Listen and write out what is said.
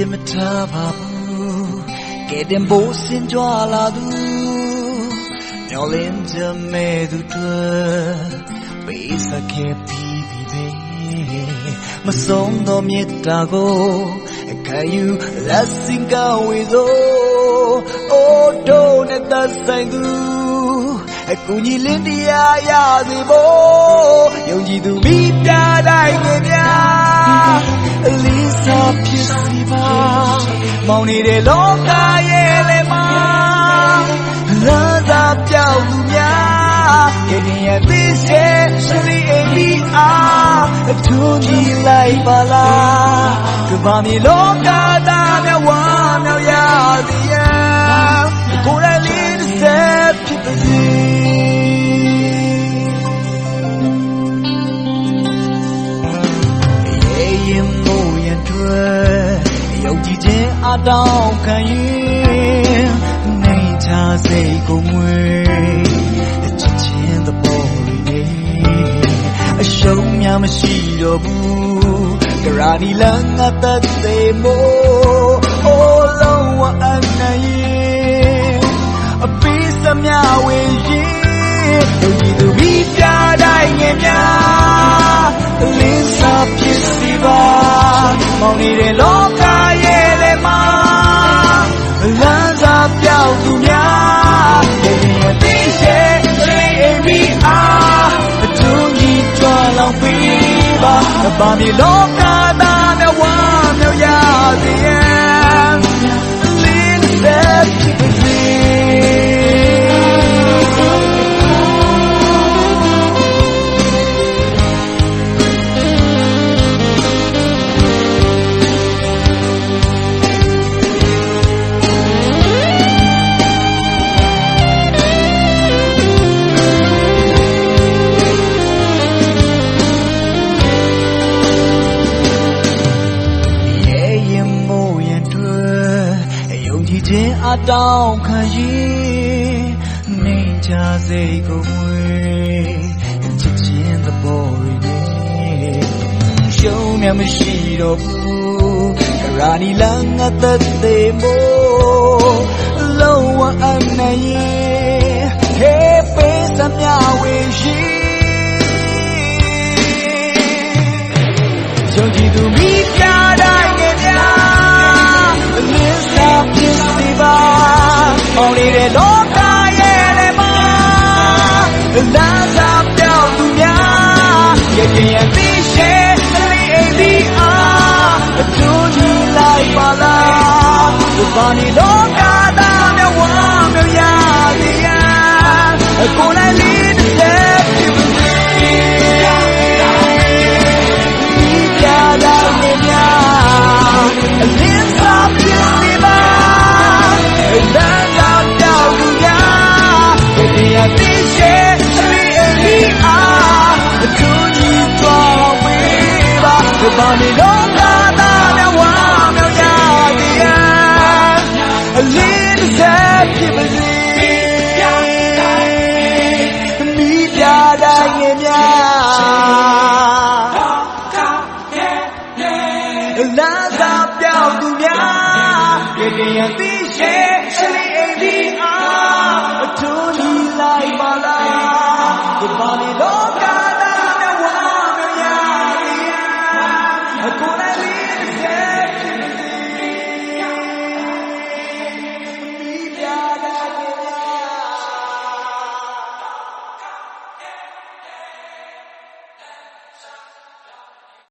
ဆုံးပြမထားပါဘူးကဲတင်ဖို့စင်ကြွလာသူမျောလင်းချမဲ့သူတွေ့ပေးစခဲ့ပြီးပြီပဲမဆုံးသောမေတ္တာကိုခံယူလက်စင်ကဝေသောအိုးတို့နဲ့သက်ဆိုင်သူအကူကြီးလင်းတရားရစေဖို့ယုံကြည်သူမိပြတိုင်းငယ်များ အလီစာဖြစ်စီပါမောင်နေတဲ့လောကရဲ့လေမှာလာသာပြောက်သူများကရင်ရဲ့သိစေရှိလီအင်းဒီအားအထူးကြီးလိုက်ပါလားကဘာမီလောကသားမြဝါမြောက်ရသည်ရဲ့ကိုယ်လည်းလေးတစ်ဆက်ဖြစ်ပါစေ ယုံကြည်ခြင်းအတောင်းခံရင်နေချစိတ်ကိုမွေချစ်ခြင်းသဘောတွေနဲ့အရှုံးများမရှိတော့ဘူးကရာနီလန်းငါတတ်သေးမို့ နေတဲ့လောကရဲ့လေမှာလမ်းစာပြောက်သူများရဲ့ရဲ့သိရှိရှင်အမီအားအထူးကြီးကြွလောင်ပြီးပါဘာမီလောကသားနဲ့ဝမ်းမြောက်ရစေရဲ့လင်းဆ ယုံကြည်ခြင်းအတောင်းခံရင်နေချစိတ်ကိုမွေချစ်ခြင်းသဘောတွေနဲ့ရှုံးမြမရှိတော့ဘူးကရာနီလန်းငါသက်သေးမို့လုံးဝအနို လားဒီပါနေလောကသားမြတ်ဝ အလင်းတစ်စက်ဖြစ်ပါစေမိပြတိုင်းငယ်များအလားသာပြောင်းသူများဒီကရသိရှေ